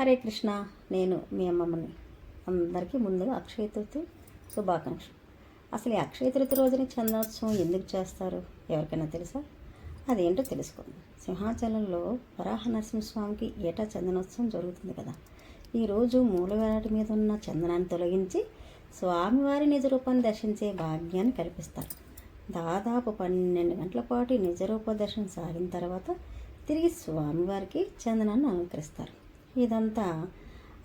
హరే కృష్ణ నేను మీ అమ్మమ్మని. అందరికీ ముందుగా అక్షయ తృతి శుభాకాంక్షలు. అసలు ఈ అక్షయ తృతి రోజున చందనోత్సవం ఎందుకు చేస్తారు? ఎవరికైనా తెలుసా? అదేంటో తెలుసుకోండి సింహాచలంలో వరాహ నరసింహస్వామికి ఏటా చందనోత్సవం జరుగుతుంది కదా. ఈరోజు మూలవేరాటి మీద ఉన్న చందనాన్ని తొలగించి స్వామివారి నిజ రూపాన్ని దర్శించే భాగ్యాన్ని కల్పిస్తారు. దాదాపు పన్నెండు గంటల పాటు నిజరూప దర్శనం సాగిన తర్వాత తిరిగి స్వామివారికి చందనాన్ని అలంకరిస్తారు. ఇదంతా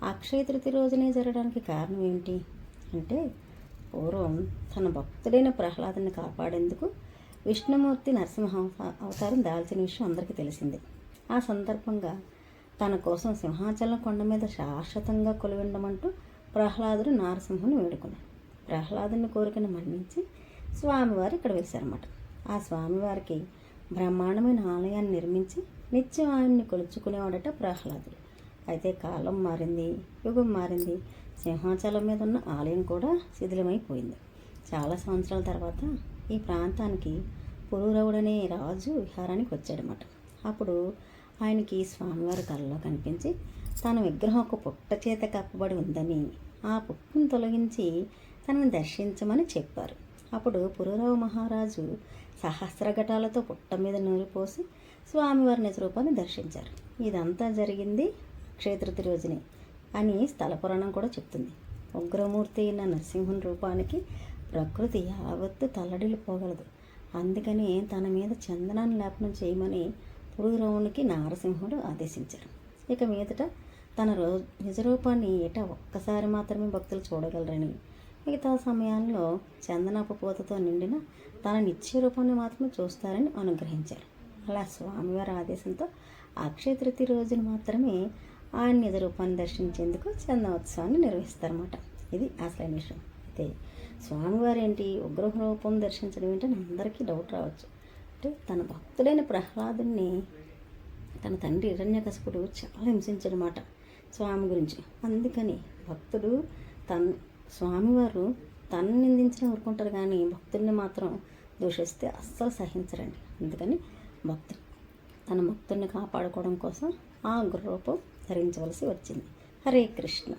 అక్షయ తృతీయ రోజునే జరగడానికి కారణం ఏమిటి? అంటే పూర్వం తన భక్తుడైన ప్రహ్లాదుని కాపాడేందుకు విష్ణుమూర్తి నరసింహ అవతారం దాల్చిన విషయం అందరికీ తెలిసిందే. ఆ సందర్భంగా తన కోసం సింహాచలం కొండ మీద శాశ్వతంగా కొలువిండమంటూ ప్రహ్లాదుడు నారసింహుని వేడుకున్నాడు. ప్రహ్లాదుని కోరికను మన్నించి స్వామివారు ఇక్కడ వెలిశారన్నమాట ఆ స్వామివారికి బ్రహ్మాండమైన ఆలయాన్ని నిర్మించి నిత్యం ఆయన్ని కొలుచుకునేవాడట ప్రహ్లాదుడు. అయితే కాలం మారింది యుగం మారింది. సింహాచలం మీద ఉన్న ఆలయం కూడా శిథిలమైపోయింది. చాలా సంవత్సరాల తర్వాత ఈ ప్రాంతానికి పురూరవుడనే రాజు విహారానికి వచ్చాడనమాట అప్పుడు ఆయనకి స్వామివారి కళ్ళలో కనిపించి తన విగ్రహం ఒక పుట్ట చేత కప్పబడి ఉందని ఆ పుట్టును తొలగించి తనని దర్శించమని చెప్పారు. అప్పుడు పురూరవ మహారాజు సహస్రఘటాలతో పుట్ట మీద నూరిపోసి స్వామివారి నిజరూపాన్ని దర్శించారు. ఇదంతా జరిగింది క్షేత్రతి రోజుని అని స్థల పురాణం కూడా చెప్తుంది. ఉగ్రమూర్తి అయిన నరసింహుని రూపానికి ప్రకృతి యావత్తు తల్లడిల్లిపోగలదు. అందుకని తన మీద చందనాన్ని లేపనం చేయమని పురూరవునికి నారసింహుడు ఆదేశించారు. ఇక మీదట తన రో నిజరూపాన్ని ఏటా ఒక్కసారి మాత్రమే భక్తులు చూడగలరని మిగతా సమయాల్లో చందనపు పూతతో నిండిన తన నిత్య రూపాన్ని మాత్రమే చూస్తారని అనుగ్రహించారు. అలా స్వామివారి ఆదేశంతో అక్షయ తృతీయ రోజున మాత్రమే నిజ రూపాన్ని దర్శించేందుకు చందనోత్సవాన్ని నిర్వహిస్తారన్నమాట. ఇది అసలైన విషయం. అయితే స్వామివారు ఏంటి ఉగ్రహ రూపం దర్శించడం ఏంటని అందరికీ డౌట్ రావచ్చు. అంటే తన భక్తుడైన ప్రహ్లాదుని తన తండ్రి హిరణ్యకశపుడు చాలా హింసించడమాట స్వామి గురించి. అందుకని భక్తుడు తన్ స్వామివారు తనని నిందించిన ఊరుకుంటారు కానీ భక్తుడిని మాత్రం దూషిస్తే అస్సలు సహించరండి. అందుకని భక్తుడు తన భక్తుడిని కాపాడుకోవడం కోసం ఆ గుర్రూపం ధరించవలసి వచ్చింది. హరే కృష్ణ.